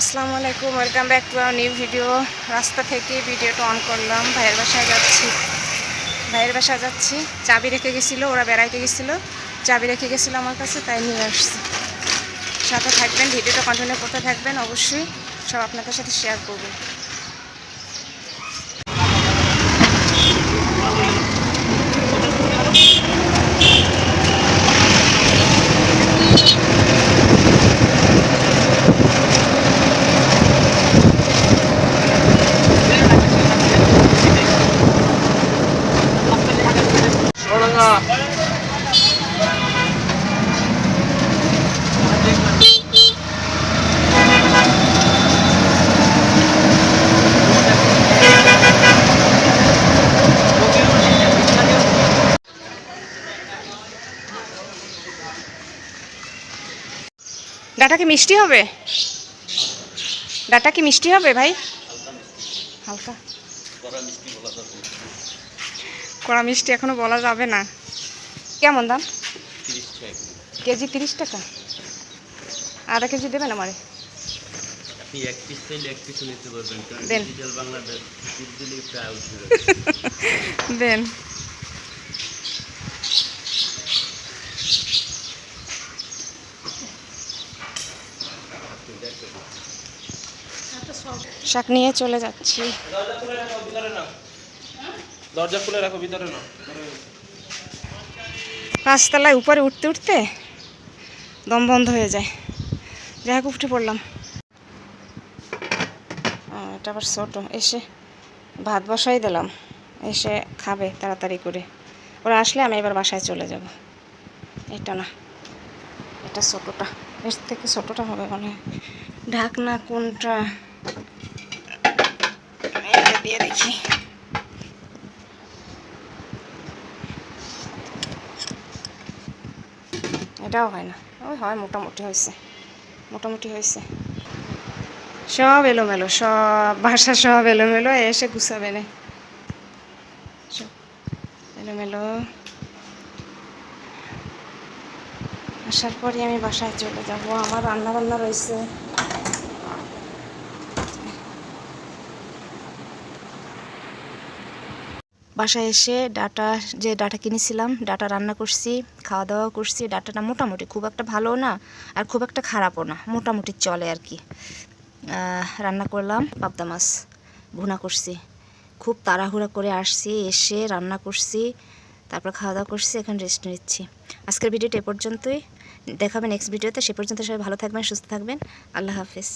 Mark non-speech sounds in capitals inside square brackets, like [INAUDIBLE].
আসসালামু আলাইকুম welcome back to our new video রাস্তা থেকে ভিডিওটা অন করলাম, ভাইয়ের বাসায় যাচ্ছি। ভাইয়ের বাসায় যাচ্ছি। চাবি রেখে গেছিল, ওরা বেড়াইতে গেছিল। চাবি রেখে গেছিল আমার কাছে, তাই নিয়ে আসছি। সাথে থাকবেন ভিডিওটা কন্টিনিউ করতে থাকবেন, অবশ্যই সব আপনাদের সাথে শেয়ার ডাটা কি মিষ্টি হবে? ডাটা কি মিষ্টি হবে ভাই? হালকা। কড়া মিষ্টি এখনও বলা যাবে না। কেমন দাম? কেজি। তিরিশ টাকা? আধা কেজি দেবেন আমারে? দেন। [LAUGHS] শাক নিয়ে চলে যাচ্ছি। দরজা খুলে রাখো, ভিতরে না পাঁচতলায় উপরে উঠতে উঠতে দম বন্ধ হয়ে যায়। যাই হোক, উঠে পড়লাম। এটা আবার ছোটো। এসে ভাত বসাই দিলাম। এসে খাবে তাড়াতাড়ি করে। ওরা আসলে আমি এবার বাসায় চলে যাব। এটা না, এটা ছোটোটা। এর থেকে ছোটোটা হবে মানে ঢাকনা, কোনটা? দিয়ে দেখি। এটাও হয় না। ওই হয় মোটামুটি হয়েছে। মোটামুটি হয়েছে। সব এলোমেলো, সব বাসা সব এলোমেলো এসে গুছাবে না। এলোমেলো। আসার পরে আমি বাসায় চলে যাব। আমার রান্না বান্না রয়েছে। বাসায় এসে ডাটা, যে ডাটা কিনেছিলাম, ডাটা রান্না করছি খাওয়া দাওয়া করছি, ডাটাটা মোটামুটি খুব একটা ভালো না, আর খুব একটা খারাপও না, মোটামুটি চলে আর কি। রান্না করলাম, পাবদা মাছ ভুনা করছি। খুব তাড়াহুড়া করে আসছি, এসে রান্না করছি, তারপর খাওয়া দাওয়া করছি, এখন রেস্ট নিচ্ছি। আজকের ভিডিওটা এ পর্যন্তই। দেখাবে নেক্সট ভিডিওতে সে পর্যন্ত সবাই ভালো থাকবেন, সুস্থ থাকবেন। আল্লাহ হাফিজ।